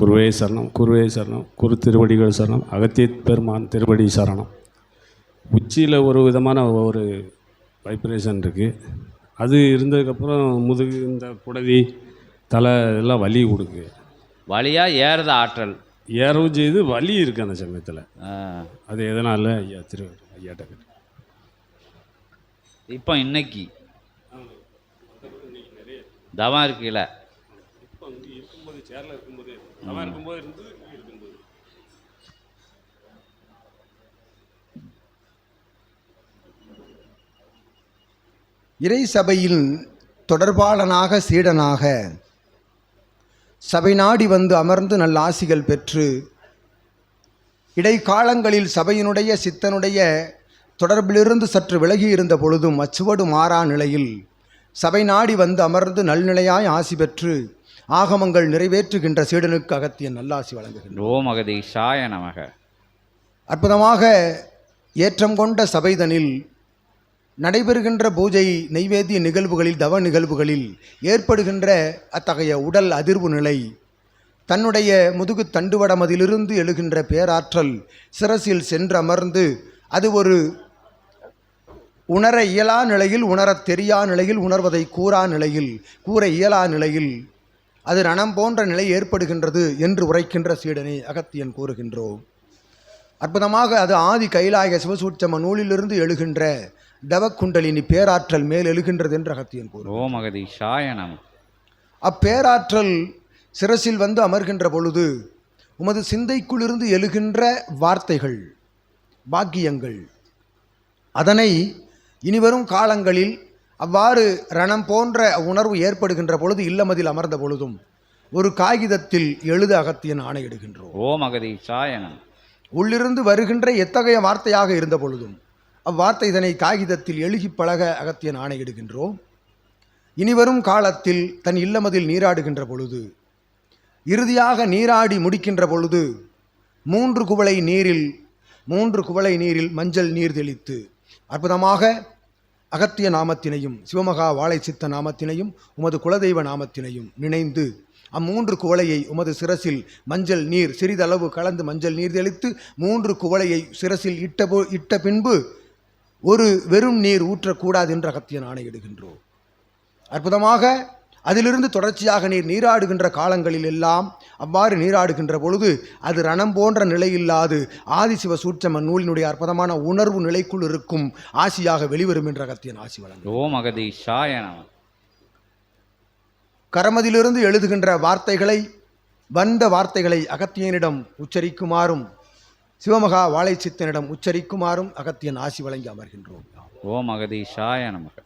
குருவே சரணம் குருவே சரணம். குரு திருவடிகள் சரணம் அகத்திய பெருமான் திருவடி சரணம். உச்சியில் ஒரு விதமான ஒரு வைப்ரேஷன் இருக்குது அது இருந்ததுக்கப்புறம் முதுகு இந்த புடவி தலை எல்லாம் வலி கொடுக்கு. வழியா ஏறுத ஆற்றல்? ஏறவும் செய்து வலி இருக்குது அந்த சமயத்தில். அது எதனால்? ஐயா திரு ஐயாட்ட கேட்டு இப்போ இன்னைக்கு தவம் இருக்குல்ல இப்போ இருக்கும்போது சேரில் இருக்கும்போது அவன் இருக்கும்போது இருந்து இருக்கும்போது. இறை சபையில் தொடர்பாளனாக சீடனாக சபை நாடி வந்து அமர்ந்து நல்ல ஆசிகள் பெற்று இடைக்காலங்களில் சபையினுடைய சித்தனுடைய தொடர்பிலிருந்து சற்று விலகி இருந்த பொழுதும் அச்சுவடு மாறா நிலையில் சபை நாடி வந்து அமர்ந்து நல்நிலையாய் ஆசி பெற்று ஆகமங்கள் நிறைவேற்றுகின்ற சீடனுக்கு அகத்திய நல்லாசி வழங்குகின்றனர் ஓம் அகதீஷாய நமக. அற்புதமாக ஏற்றம் கொண்ட சபைதனில் நடைபெறுகின்ற பூஜை நைவேத்திய நிகழ்வுகளில் தவ நிகழ்வுகளில் ஏற்படுகின்ற அத்தகைய உடல் அதிர்வு நிலை தன்னுடைய முதுகு தண்டுவடமதிலிருந்து எழுகின்ற பேராற்றல் சிரசில் சென்றமர்ந்து அது ஒரு உணர இயலா நிலையில் உணரத் தெரியா நிலையில் உணர்வதை கூறா நிலையில் கூற இயலா நிலையில் அது ரணம் போன்ற நிலை ஏற்படுகின்றது என்று உரைக்கின்ற சீடனை அகத்தியன் கூறுகின்றோம். அற்புதமாக அது ஆதி கைலாய சிவசூட்சம நூலிலிருந்து எழுகின்ற தவக்குண்டலினி பேராற்றல் மேல் எழுகின்றது என்று அகத்தியன் கூறும் ஓம் அகதீஷாய நம. அப்பேராற்றல் சிரசில் வந்து அமர்கின்ற பொழுது உமது சிந்தைக்குள்ளிருந்து எழுகின்ற வார்த்தைகள் பாக்கியங்கள் அதனை இனிவரும் காலங்களில் அவ்வாறு ரணம் போன்ற உணர்வு ஏற்படுகின்ற பொழுது இல்லமதில் அமர்ந்த பொழுதும் ஒரு காகிதத்தில் எழுத அகத்தியன் ஆணையிடுகின்றோம் ஓம் அகதீஷாய நம உள்ளிருந்து வருகின்ற எத்தகைய வார்த்தையாக இருந்த பொழுதும் அவ்வார்த்தை இதனை காகிதத்தில் எழுகி பழக அகத்தியன் ஆணையிடுகின்றோம் இனிவரும் காலத்தில் தன் இல்லமதில் நீராடுகின்ற பொழுது இறுதியாக நீராடி முடிக்கின்ற பொழுது மூன்று குவளை நீரில் மூன்று குவளை நீரில் மஞ்சள் நீர் தெளித்து அற்புதமாக அகத்திய நாமத்தினையும் சிவமகா வாழை சித்த நாமத்தினையும் உமது குலதெய்வ நாமத்தினையும் நினைந்து அம்மூன்று குவளையை உமது சிரசில் மஞ்சள் நீர் சிறிதளவு கலந்து மஞ்சள் நீர் தெளித்து மூன்று குவளையை சிரசில் இட்ட போ இட்ட பின்பு ஒரு வெறும் நீர் ஊற்றக்கூடாது என்று அகத்தியன் ஆணையிடுகின்றோம். அற்புதமாக அதிலிருந்து தொடர்ச்சியாக நீர் நீராடுகின்ற காலங்களில் எல்லாம் அவ்வாறு நீராடுகின்ற பொழுது அது ரணம் போன்ற நிலையில்லாது ஆதிசிவ சூட்சம நூலினுடைய அற்புதமான உணர்வு நிலைக்குள் இருக்கும் ஆசியாக வெளிவரும் என்ற அகத்தியன் ஆசி வழங்கும். ஓம் அகதீஷாய நம. கரமதிலிருந்து எழுதுகின்ற வார்த்தைகளை வந்த வார்த்தைகளை அகத்தியனிடம் உச்சரிக்குமாறும் சிவமகா வாழைச்சித்தனிடம் உச்சரிக்குமாறும் அகத்தியன் ஆசி வழங்கி அமர்கின்றோம். ஓம் அகதீஷாய நமக